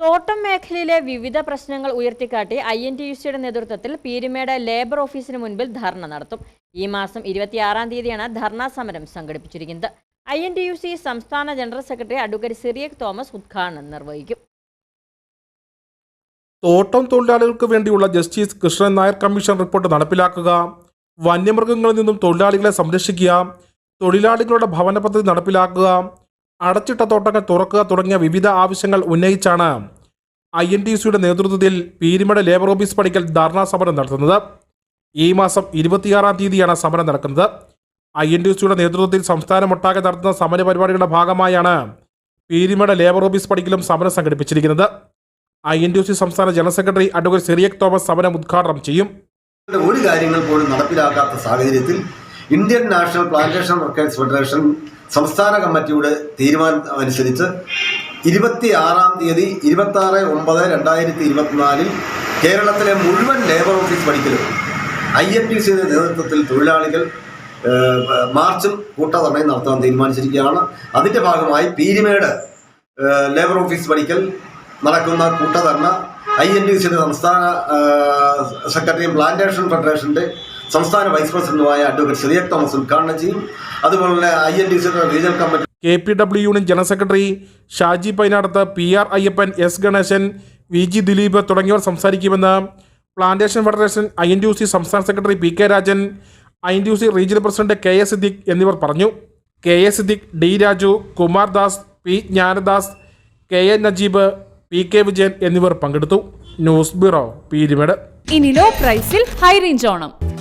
തോട്ടം മേഖലയിലെ വിവിധ പ്രശ്നങ്ങൾ ഉയർത്തിക്കാട്ടി ഐ എൻ ടി യു സിയുടെ നേതൃത്വത്തിൽ പീരുമേട് ലേബർ ഓഫീസിന് മുൻപിൽ ധർണ നടത്തും. ഈ മാസം ഇരുപത്തിയാറാം തീയതിയാണ് ധർണാ സമരം സംഘടിപ്പിച്ചിരിക്കുന്നത്. I N T U C സംസ്ഥാന general secretary advocate Cyriac Thomas ഉദ്ഘാടനം നിർവഹിക്കും. തോട്ടം തൊഴിലാളികൾക്ക് വേണ്ടിയുള്ള justice Krishnan Nair commission report നടപ്പിലാക്കുക. വന്യമൃഗങ്ങളിൽ നിന്നും തൊഴിലാളികളെ സംരക്ഷിക്കുക. തൊഴിലാളികളുടെ ഭവന പദ്ധതി നടപ്പിലാക്കുക. അടച്ചിട്ട തോട്ടങ്ങൾ തുറക്കുക തുടങ്ങിയ വിവിധ ആവശ്യങ്ങൾ ഉന്നയിച്ചാണ് ഐ എൻ ടി സിയുടെ നേതൃത്വത്തിൽ പീരിമട ലേബർ ഓഫീസ് പണിക്കൽ ധർണാ സമരം നടത്തുന്നത്. ഈ മാസം ഇരുപത്തിയാറാം തീയതിയാണ് സമരം നടക്കുന്നത്. ഐ എൻ ടി സിയുടെ നേതൃത്വത്തിൽ സംസ്ഥാനമൊട്ടാകെ നടത്തുന്ന സമര പരിപാടികളുടെ ഭാഗമായാണ് പീരിമട ലേബർ ഓഫീസ് പണിക്കലും സമരം സംഘടിപ്പിച്ചിരിക്കുന്നത്. ഐ എൻ ടി സി സംസ്ഥാന general secretary advocate Cyriac Thomas സമരം ഉദ്ഘാടനം ചെയ്യും. ഒരു കാര്യങ്ങൾ പോലും നടപ്പിലാക്കാത്ത സാഹചര്യത്തിൽ Indian National Plantation Workers Federation സംസ്ഥാന കമ്മിറ്റിയുടെ തീരുമാനം അനുസരിച്ച് ഇരുപത്തി ആറാം തീയതി ഇരുപത്തി ആറ് ഒമ്പത് രണ്ടായിരത്തി ഇരുപത്തിനാലിൽ കേരളത്തിലെ മുഴുവൻ ലേബർ ഓഫീസ് പഠിക്കലും ഐ എൻ ടി സിയുടെ നേതൃത്വത്തിൽ തൊഴിലാളികൾ മാർച്ചും കൂട്ടധർണയും നടത്താൻ തീരുമാനിച്ചിരിക്കുകയാണ്. അതിന്റെ ഭാഗമായി പീരിമേട് ലേബർ ഓഫീസ് പഠിക്കൽ നടക്കുന്ന കൂട്ടധർണ ഐ എൻ ടി സിയുടെ സംസ്ഥാന സെക്രട്ടറിയും പ്ലാന്റേഷൻ ഫെഡറേഷന്റെ സംസ്ഥാന വൈസ് പ്രസിഡന്റുമായ അഡ്വക്കേറ്റ് ശ്രീയക് തോമസ് ഉദ്ഘാടനം ചെയ്യും. അതുപോലെ തന്നെ I N D C regional committee K P W union general secretary Shaji Painadath P R Ayyappan S Ganesan V G Dileep തുടങ്ങിയവർ സംസാരിക്കുമെന്ന് plantation federation I N T U C സംസ്ഥാന secretary P K Rajan I N T U C regional president K S Siddique എന്നിവർ പറഞ്ഞു. K S Siddique D Raju Kumar Das P Jnanadas K N Najeeb P K Vijayan എന്നിവർ പങ്കെടുത്തു. News bureau Peermade. ഇനി low പ്രൈസിൽ high range Onam.